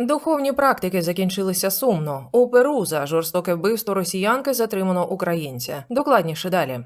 Духовні практики закінчилися сумно. У Перу за жорстоке вбивство росіянки затримано українця. Докладніше далі.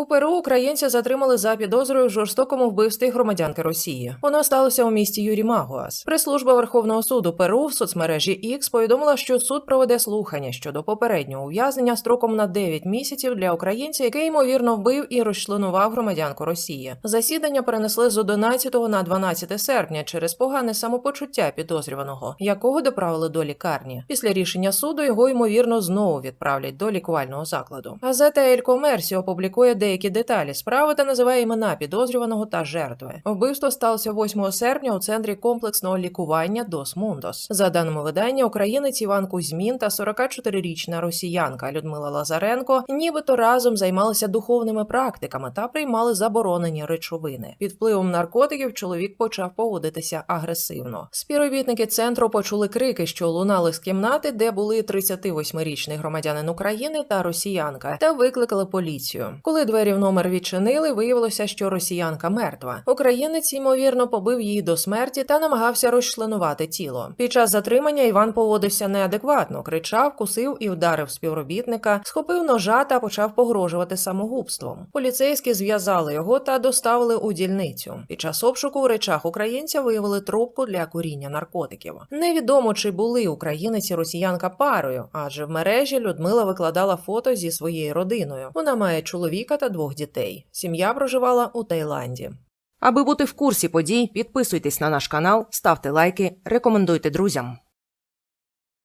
У Перу українця затримали за підозрою в жорстокому вбивстві громадянки Росії. Воно сталося у місті Юрімагуас. Прес-служба Верховного суду Перу в соцмережі X повідомила, що суд проведе слухання щодо попереднього ув'язнення строком на 9 місяців для українця, який ймовірно вбив і розчленував громадянку Росії. Засідання перенесли з 11 на 12 серпня через погане самопочуття підозрюваного, якого доправили до лікарні. Після рішення суду його ймовірно знову відправлять до лікувального закладу. Газета Ель Комерсіо опублікує деякі деталі справи та називає імена підозрюваного та жертви. Вбивство сталося 8 серпня у центрі комплексного лікування Дос Мундос. За даними видання, українець Іван Кузьмін та 44-річна росіянка Людмила Лазаренко нібито разом займалися духовними практиками та приймали заборонені речовини. Під впливом наркотиків чоловік почав поводитися агресивно. Співробітники центру почули крики, що лунали з кімнати, де були 38-річний громадянин України та росіянка, та викликали поліцію. Коли двері в номер відчинили, виявилося, що росіянка мертва. Українець ймовірно побив її до смерті та намагався розчленувати тіло. Під час затримання Іван поводився неадекватно, кричав, кусив і вдарив співробітника, схопив ножа та почав погрожувати самогубством. Поліцейські зв'язали його та доставили у дільницю. Під час обшуку у речах українця виявили трубку для куріння наркотиків. Невідомо чи були українець і росіянка парою, адже в мережі Людмила викладала фото зі своєю родиною. Вона має чоловіка та двох дітей. Сім'я проживала у Таїланді. Аби бути в курсі подій, підписуйтесь на наш канал, ставте лайки, рекомендуйте друзям.